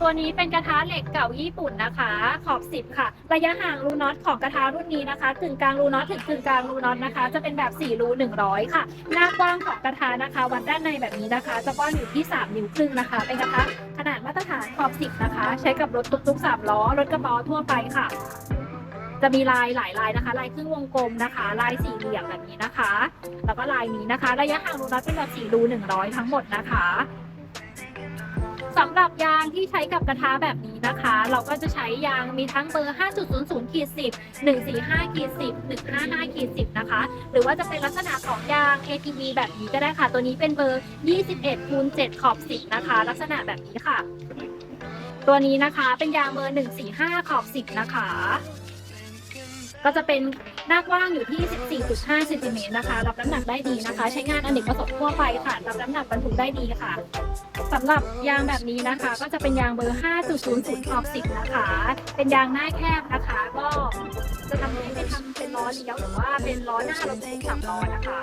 ตัวนี้เป็นกระทะเหล็กเก่าญี่ปุ่นนะคะ ขอบ 10 ค่ะ ระยะห่างรูน็อตของกระทะรุ่นนี้นะคะกึ่งกลางรูน็อตถึงกึ่งกลางรูน็อตนะคะ จะเป็นแบบ4รู100 ค่ะ หน้ากว้างของกระทะนะคะ วัดด้านในแบบนี้นะคะ จะกว้างอยู่ที่ 3 นิ้วครึ่งนะคะ เป็นกระทะขนาดมาตรฐานขอบ 10 นะคะ ใช้กับรถตุ๊กๆ3ล้อ รถกระบะทั่วไปค่ะ จะมีลายหลายลายนะคะ ลายครึ่งวงกลมนะคะ ลายสี่เหลี่ยมแบบนี้นะคะ แล้วก็ลายนี้นะคะ ระยะห่างรูน็อตเป็นแบบ4รู100 ทั้งหมดนะคะ ที่ใช้กับกระทะแบบนี้นะคะ เราก็จะใช้ยางมีทั้งเบอร์ 5.00ขีด10 145ขีด10 155ขีด10 นะคะ หรือว่าจะเป็นลักษณะของยาง ATV แบบนี้ก็ได้ค่ะ ตัวนี้เป็นเบอร์ 21คูณ7ขอบ 10 นะคะ ลักษณะแบบนี้ค่ะ ตัวนี้นะคะเป็นยางเบอร์ 145 ขอบ 10 นะคะ ก็จะเป็น หน้ากว้างอยู่ที่ 14.5เซนติเมตรนะคะ รับน้ำหนักได้ดีนะคะ ใช้งานอเนกประสงค์ทั่วไปค่ะ รับน้ำหนักบรรทุกได้ดีค่ะสำหรับยางแบบนี้นะคะ ก็จะเป็นยางเบอร์ 5.00ขอบ10 นะคะ เป็นยางหน้าแคบนะคะ ก็จะทำให้เปทำเป็นล้อเลี้ยวหรือว่าเป็นล้อหน้ารถเองสามล้อนะคะ